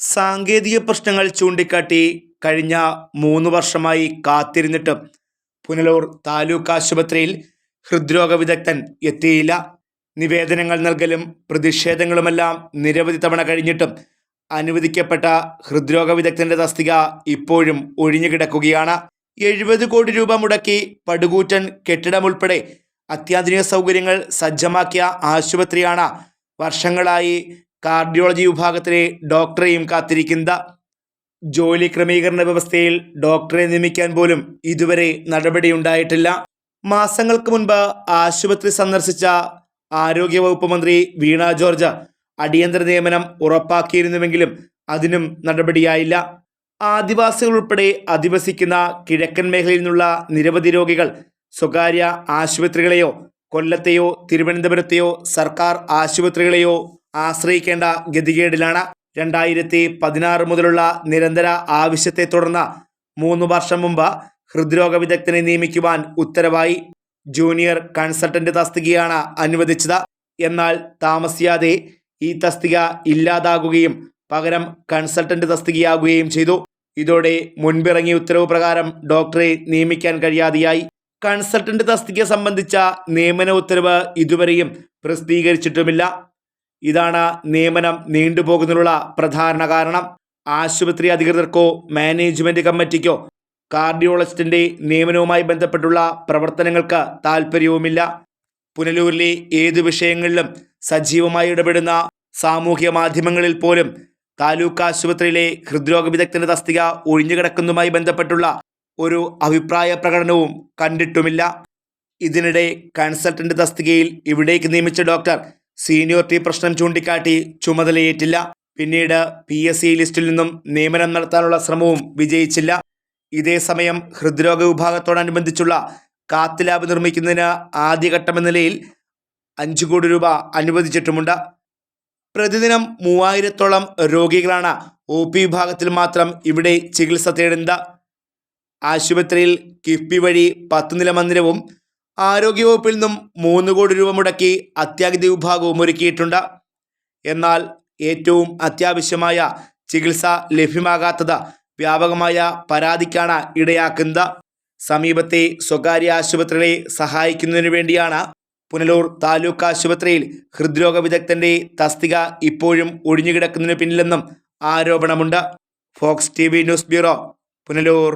സാങ്കേതിക പ്രശ്നങ്ങൾ ചൂണ്ടിക്കാട്ടി കഴിഞ്ഞ മൂന്ന് വർഷമായി കാത്തിരുന്നിട്ടും പുനലൂർ താലൂക്ക് ആശുപത്രിയിൽ ഹൃദ്രോഗ വിദഗ്ധൻ എത്തിയില്ല. നിവേദനങ്ങൾ നൽകലും പ്രതിഷേധങ്ങളുമെല്ലാം നിരവധി തവണ കഴിഞ്ഞിട്ടും അനുവദിക്കപ്പെട്ട ഹൃദ്രോഗ വിദഗ്ധന്റെ തസ്തിക ഇപ്പോഴും ഒഴിഞ്ഞുകിടക്കുകയാണ്. എഴുപത് കോടി രൂപ മുടക്കി പടുകൂറ്റൻ കെട്ടിടമുൾപ്പെടെ അത്യാധുനിക സൗകര്യങ്ങൾ സജ്ജമാക്കിയ ആശുപത്രിയാണ് വർഷങ്ങളായി കാർഡിയോളജി വിഭാഗത്തിലെ ഡോക്ടറെയും കാത്തിരിക്കുന്ന ജോലി ക്രമീകരണ വ്യവസ്ഥയിൽ ഡോക്ടറെ നിയമിക്കാൻ പോലും ഇതുവരെ നടപടിയുണ്ടായിട്ടില്ല. മാസങ്ങൾക്ക് മുൻപ് ആശുപത്രി സന്ദർശിച്ച ആരോഗ്യവകുപ്പ് മന്ത്രി വീണ ജോർജ് അടിയന്തര നിയമനം ഉറപ്പാക്കിയിരുന്നുവെങ്കിലും അതിനും നടപടിയായില്ല. ആദിവാസികൾ ഉൾപ്പെടെ അധിവസിക്കുന്ന കിഴക്കൻ മേഖലയിൽ നിന്നുള്ള നിരവധി രോഗികൾ സ്വകാര്യ ആശുപത്രികളെയോ കൊല്ലത്തെയോ തിരുവനന്തപുരത്തെയോ സർക്കാർ ആശുപത്രികളെയോ ആശ്രയിക്കേണ്ട ഗതികേടിലാണ് രണ്ടായിരത്തി പതിനാറ് മുതലുള്ള നിരന്തര ആവശ്യത്തെ തുടർന്ന് മൂന്ന് വർഷം മുമ്പ് ഹൃദ്രോഗ വിദഗ്ധനെ നിയമിക്കുവാൻ ഉത്തരവായി ജൂനിയർ കൺസൾട്ടന്റ് തസ്തികയാണ് അനുവദിച്ചത്. എന്നാൽ താമസിയാതെ ഈ തസ്തിക ഇല്ലാതാകുകയും പകരം കൺസൾട്ടന്റ് തസ്തികയാകുകയും ചെയ്തു. ഇതോടെ മുൻപിറങ്ങിയ ഉത്തരവ് പ്രകാരം ഡോക്ടറെ നിയമിക്കാൻ കഴിയാതെയായി. കൺസൾട്ടന്റ് തസ്തിക സംബന്ധിച്ച നിയമന ഉത്തരവ് ഇതുവരെയും പ്രസിദ്ധീകരിച്ചിട്ടുമില്ല. ഇതാണ് നിയമനം നീണ്ടുപോകുന്നതിനുള്ള പ്രധാന കാരണം. ആശുപത്രി അധികൃതർക്കോ മാനേജ്മെന്റ് കമ്മിറ്റിക്കോ കാർഡിയോളജിസ്റ്റിന്റെ നിയമനവുമായി ബന്ധപ്പെട്ടുള്ള പ്രവർത്തനങ്ങൾക്ക് താൽപ്പര്യവുമില്ല. പുനലൂരിലെ ഏതു വിഷയങ്ങളിലും സജീവമായി ഇടപെടുന്ന സാമൂഹ്യ മാധ്യമങ്ങളിൽ പോലും താലൂക്ക് ആശുപത്രിയിലെ ഹൃദ്രോഗ വിദഗ്ധന്റെ തസ്തിക ഒഴിഞ്ഞുകിടക്കുന്നതുമായി ബന്ധപ്പെട്ടുള്ള ഒരു അഭിപ്രായ പ്രകടനവും കണ്ടിട്ടുമില്ല. ഇതിനിടെ കൺസൾട്ടന്റ് തസ്തികയിൽ ഇവിടേക്ക് നിയമിച്ച ഡോക്ടർ സീനിയോറിറ്റി പ്രശ്നം ചൂണ്ടിക്കാട്ടി ചുമതലയേറ്റില്ല. പിന്നീട് പി എസ് ലിസ്റ്റിൽ നിന്നും നിയമനം നടത്താനുള്ള ശ്രമവും വിജയിച്ചില്ല. ഇതേസമയം ഹൃദ്രോഗ വിഭാഗത്തോടനുബന്ധിച്ചുള്ള കാത്ത് ലാബ് നിർമ്മിക്കുന്നതിന് ആദ്യഘട്ടമെന്ന നിലയിൽ അഞ്ച് കോടി രൂപ അനുവദിച്ചിട്ടുമുണ്ട്. പ്രതിദിനം മൂവായിരത്തോളം രോഗികളാണ് ഒ പി വിഭാഗത്തിൽ മാത്രം ഇവിടെ ചികിത്സ തേടുന്നത് ആശുപത്രിയിൽ കിഫ്ബി വഴി പത്ത് നില മന്ദിരവും ആരോഗ്യവകുപ്പിൽ നിന്നും മൂന്ന് കോടി രൂപ മുടക്കി അത്യാഹിത വിഭാഗവും ഒരുക്കിയിട്ടുണ്ട്. എന്നാൽ ഏറ്റവും അത്യാവശ്യമായ ചികിത്സ ലഭ്യമാകാത്തത് വ്യാപകമായ പരാതിക്കാണ് ഇടയാക്കുന്നത്. സമീപത്തെ സ്വകാര്യ ആശുപത്രികളെ സഹായിക്കുന്നതിനു വേണ്ടിയാണ് പുനലൂർ താലൂക്ക് ആശുപത്രിയിൽ ഹൃദ്രോഗ വിദഗ്ധന്റെ തസ്തിക ഇപ്പോഴും ഒഴിഞ്ഞുകിടക്കുന്നതിന് പിന്നിലെന്നും ആരോപണമുണ്ട്. Fox T news bureau Punalur.